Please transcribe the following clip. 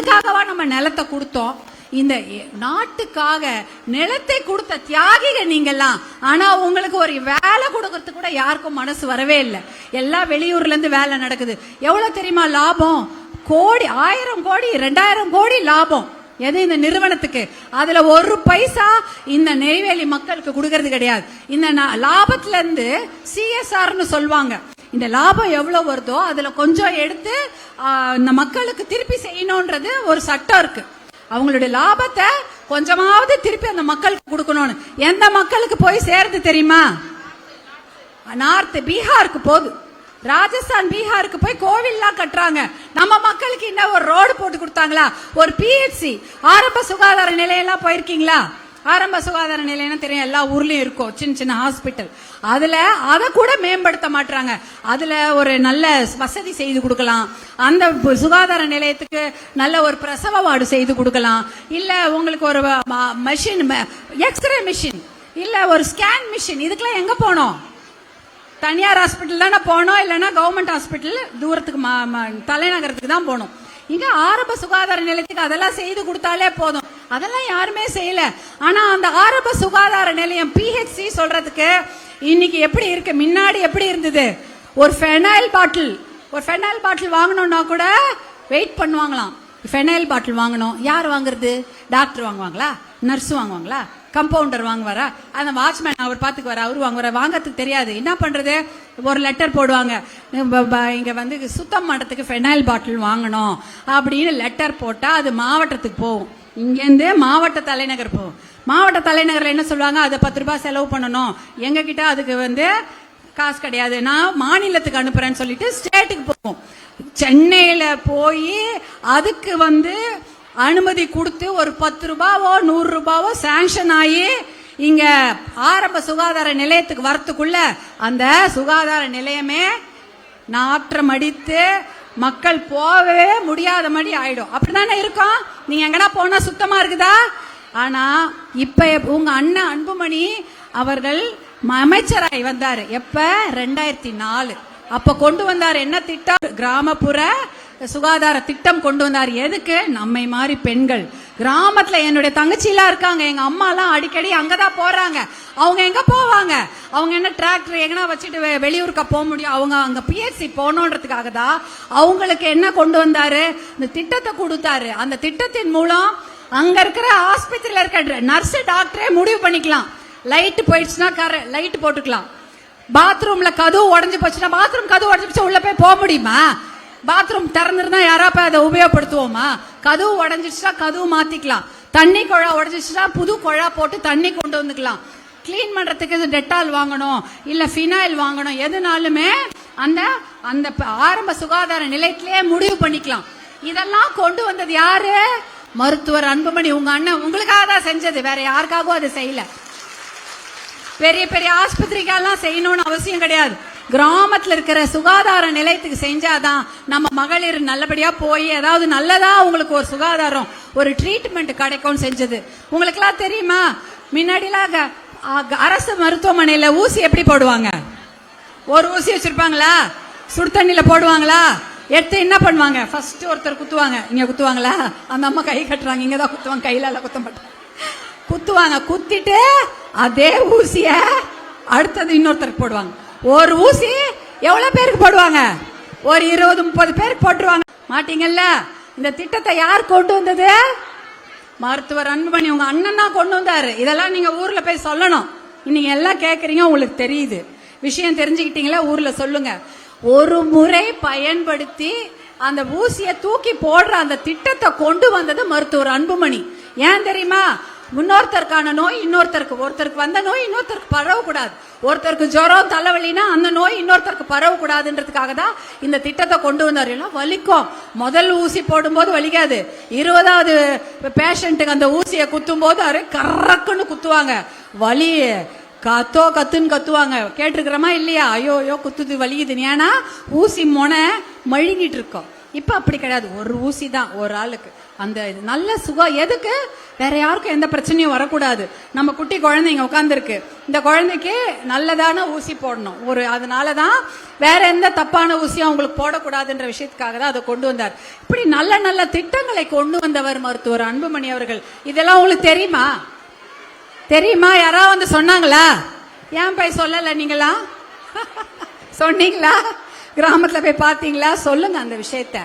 இதுக்காகவா நம்ம நிலத்தை கொடுத்தோம்? இந்த எ- நாட்டுக்காக நிலத்தை கொடுத்த தியாகிகள் நீங்கெல்லாம் ஆனா உங்களுக்கு ஒரு வேலை கொடுக்கறதுக்கு கூட யாருக்கும் மனசு வரவே இல்லை. எல்லாம் வெளியூர்ல இருந்து வேலை நடக்குது. எவ்வளவு தெரியுமா லாபம்? கோடி ஆயிரம் கோடி ரெண்டாயிரம் கோடி லாபம். எது இந்த நிறுவனத்துக்கு? அதுல ஒரு பைசா இந்த நெய்வேலி மக்களுக்கு கொடுக்கறது கிடையாது. இந்த லாபத்துல இருந்து சிஎஸ்ஆர்னு சொல்லுவாங்க. இந்த லாபம் எவ்வளவு வருதோ அதுல கொஞ்சம் எடுத்து இந்த மக்களுக்கு திருப்பி செய்யணும்ன்றது ஒரு சட்டம் இருக்கு. அவங்களுடைய லாபத்தை கொஞ்சமாவது திருப்பி அந்த மக்களுக்கு கொடுக்கணும்னு. எந்த மக்களுக்கு போய் சேருது தெரியுமா? நார்த் பீகாருக்கு போகுது. ராஜஸ்தான் பீகாருக்கு போய் கோவில்லாம் கட்டுறாங்க. நம்ம மக்களுக்கு என்ன ஒரு ரோடு போட்டு கொடுத்தாங்களா? ஒரு பிஹெச்சி ஆரம்ப சுகாதார நிலையெல்லாம் போயிருக்கீங்களா? ஆரம்ப சுகாதார நிலையம் தெரியும் எல்லா ஊர்லயும் இருக்கும் சின்ன சின்ன ஹாஸ்பிட்டல் அதுல அதை கூட மேம்படுத்த மாட்டாங்க அதுல ஒரு நல்ல வசதி செய்து கொடுக்கலாம். அந்த சுகாதார நிலையத்துக்கு நல்ல ஒரு பிரசவ வார்டு செய்து கொடுக்கலாம். இல்ல உங்களுக்கு ஒரு மெஷின் எக்ஸ்ரே மிஷின் இல்ல ஒரு ஸ்கேன் மிஷின் இதுக்கெல்லாம் எங்க போனோம்? தனியார் ஹாஸ்பிட்டல் தானே போனோம் இல்லைன்னா கவர்மெண்ட் ஹாஸ்பிட்டல் தூரத்துக்கு மா- தலைநகரத்துக்கு தான் போகணும் இங்க ஆரம்ப சுகாதார நிலையத்துக்கு அதெல்லாம் செய்து கொடுத்தாலே போதும். அதெல்லாம் யாருமே செய்யல. ஆனா அந்த ஆரம்ப சுகாதார நிலையம் பிஹெச்சி சொல்றதுக்கு இன்னைக்கு எப்படி இருக்கு? முன்னாடி எப்படி இருந்தது? ஒரு ஃபெனைல் பாட்டில் ஒரு ஃபெனைல் பாட்டில் வாங்கணும்னா கூட வெயிட் பண்ணுவாங்களாம். ஃபெனைல் பாட்டில் வாங்கணும். யார் வாங்குறது? டாக்டர் வாங்குவாங்களா? நர்ஸ் வாங்குவாங்களா? கம்பவுண்டர் வாங்குவாரா? அந்த வாட்ச்மேன் அவர் பார்த்துக்குவாரா அவர் வாங்குவாரா? வாங்கறதுக்கு தெரியாது. என்ன பண்றது? ஒரு லெட்டர் போடுவாங்க. இங்க வந்து சுத்தம் பண்ணுறதுக்கு ஃபெனைல் பாட்டில் வாங்கணும் அப்படின்னு லெட்டர் போட்டா அது மாவட்டத்துக்கு போகும். இங்கேருந்து மாவட்ட தலைநகர் போவோம் மாவட்ட தலைநகரில் என்ன சொல்லுவாங்க? அதை பத்து ரூபாய் செலவு பண்ணணும். எங்ககிட்ட அதுக்கு வந்து காசு கிடையாது. நான் மாநிலத்துக்கு அனுப்புறேன்னு சொல்லிட்டு ஸ்டேட்டுக்கு போகும் சென்னையில் போய் அதுக்கு வந்து அனுமதி கொடுத்து ஒரு பத்து ரூபாவோ நூறு ரூபாவோ சாங்ஷன் ஆகி இங்க ஆரம்ப சுகாதார நிலையத்துக்கு வரத்துக்குள்ள அந்த சுகாதார நிலையமே நாற்றம் அடித்து மக்கள் போகவே முடியாத மாதிரி ஆயிடும். அப்படிதானே இருக்கும்? நீங்க எங்கடா போனா சுத்தமா இருக்குதா? ஆனா இப்ப உங்க அண்ணன் அன்புமணி அவர்கள் அமைச்சராய் வந்தாரு. எப்ப? ரெண்டாயிரத்தி நாலு. அப்ப கொண்டு வந்தார் என்ன திட்டம்? கிராமப்புற சுகாதார திட்டம் கொண்டு வந்தார். எதுக்கு? நம்மை மாதிரி பெண்கள். கிராமத்துல என்னுடைய தங்கச்சிலாம் இருக்காங்க. எங்க அம்மா எல்லாம் அடிக்கடி அங்கதான் போறாங்க. அவங்க எங்க போவாங்க? அவங்க என்ன டிராக்டர் எங்கன்னா வச்சுட்டு வெ- வெளியூருக்கு போக முடியும்? அவங்க அங்க பிஎஸ்சி போகணுன்றதுக்காக தான் அவங்களுக்கு என்ன கொண்டு வந்தாரு? இந்த திட்டத்தை கொடுத்தாரு. அந்த திட்டத்தின் மூலம் அங்க இருக்கிற ஆஸ்பத்திரியில இருக்கிற நர்ஸ் டாக்டரே முடிவு பண்ணிக்கலாம். லைட் போயிடுச்சுன்னா கர லைட் போட்டுக்கலாம். பாத்ரூம்ல கதவு உடஞ்சி போச்சுன்னா பாத்ரூம் கதவு உடஞ்சி போச்சு உள்ள போய் போக முடியுமா? பாத்ரூம் திறந்துருந்தா யாராப்ப அதை உபயோகப்படுத்துவோமா? கதவு உடைஞ்சிச்சுன்னா கதவு மாத்திக்கலாம். தண்ணி குழா உடைஞ்சிச்சுன்னா புது குழா போட்டு தண்ணி கொண்டு வந்துக்கலாம். க்ளீன் பண்றதுக்கு டெட்டால் வாங்கணும் இல்ல ஃபினாயில் வாங்கணும். எதுனாலுமே அந்த அந்த ஆரம்ப சுகாதார நிலையத்திலேயே முடிவு பண்ணிக்கலாம். இதெல்லாம் கொண்டு வந்தது யாரு? மருத்துவர் அன்புமணி உங்க அண்ணன். உங்களுக்காக தான் செஞ்சது. வேற யாருக்காகவும் அது செய்யல. பெரிய பெரிய ஆஸ்பத்திரிக்கெல்லாம் செய்யணும்னு அவசியம் கிடையாது. கிராமத்தில் இருக்கிற சுகாதார நிலையத்துக்கு செஞ்சாதான் நம்ம மகளிர் நல்லபடியா போய் ஏதாவது நல்லதா உங்களுக்கு ஒரு சுகாதாரம் ஒரு ட்ரீட்மெண்ட் கிடைக்கும்னு செஞ்சது. உங்களுக்கெல்லாம் தெரியுமா? முன்னாடிலாம் க- அரசு மருத்துவமனையில ஊசி எப்படி போடுவாங்க? ஒரு ஊசி வச்சிருப்பாங்களா? சுடு தண்ணியில போடுவாங்களா? எடுத்து என்ன பண்ணுவாங்க? ஃபர்ஸ்ட் ஒருத்தர் குத்துவாங்க. இங்க குத்துவாங்களா? அந்த அம்மா கை கட்டுறாங்க. இங்க தான் குத்துவாங்க. கையில எல்லாம் குத்த மாட்டாங்க குத்துவாங்க. குத்திட்டு அதே ஊசிய அடுத்தது இன்னொருத்தருக்கு போடுவாங்க. ஒரு ஊசி எவ்வளவு பேருக்கு போடுவாங்க? ஒரு இருபது முப்பது பேருக்கு போட்டுருவாங்க. மாட்டீங்கல்ல? இந்த திட்டத்தை யார் கொண்டு வந்தது? மருத்துவர் அன்புமணி உங்க அண்ணன் தான் கொண்டு வந்தாரு. இதெல்லாம் நீங்க ஊர்ல போய் சொல்லணும். நீங்க எல்லாம் கேக்குறீங்க உங்களுக்கு தெரியுது. விஷயம் தெரிஞ்சுக்கிட்டீங்களா? ஊர்ல சொல்லுங்க. ஒரு முறை பயன்படுத்தி அந்த ஊசியை தூக்கி போடுற அந்த திட்டத்தை கொண்டு வந்தது மருத்துவர் அன்புமணி. ஏன் தெரியுமா? இன்னொருத்தருக்கான நோய் இன்னொருத்தருக்கு ஒருத்தருக்கு வந்த நோய் இன்னொருத்தருக்கு பரவக்கூடாது. ஒருத்தருக்கு ஜுரம் தலைவலினா அந்த நோய் இன்னொருத்தருக்கு பரவக்கூடாதுன்றதுக்காக தான் இந்த திட்டத்தை கொண்டு வந்தார். எல்லாம் வலிக்கும். முதல் ஊசி போடும்போது வலிக்காது. இருபதாவது பேஷண்ட்டுக்கு அந்த ஊசியை குத்தும் போது அரை கறக்குன்னு குத்துவாங்க. வலி கத்தோ கத்துன்னு கத்துவாங்க. கேட்டிருக்கிறோமா இல்லையா? ஐயோ ஐயோ குத்துது வலிக்குது. ஏன்னா ஊசி முனை மழுங்கிட்டு இருக்கோம். இப்ப அப்படி கிடையாது. ஒரு ஊசி தான் ஒரு ஆளுக்கு. அந்த இது நல்ல சுகம் எதுக்கு? வேற யாருக்கும் எந்த பிரச்சனையும் வரக்கூடாது. நம்ம குட்டி குழந்தைங்க உட்காந்துருக்கு இந்த குழந்தைக்கு நல்லதான ஊசி போடணும். ஒரு அதனால தான் வேற எந்த தப்பான ஊசியும் அவங்களுக்கு போடக்கூடாதுன்ற விஷயத்துக்காக தான் அதை கொண்டு வந்தார். இப்படி நல்ல நல்ல திட்டங்களை கொண்டு வந்தவர் மருத்துவர் அன்புமணி அவர்கள். இதெல்லாம் உங்களுக்கு தெரியுமா? தெரியுமா? யாராவது வந்து சொன்னாங்களா? ஏன் போய் சொல்லல நீங்களா சொன்னீங்களா? கிராமத்தில் போய் பார்த்தீங்களா சொல்லுங்க அந்த விஷயத்த.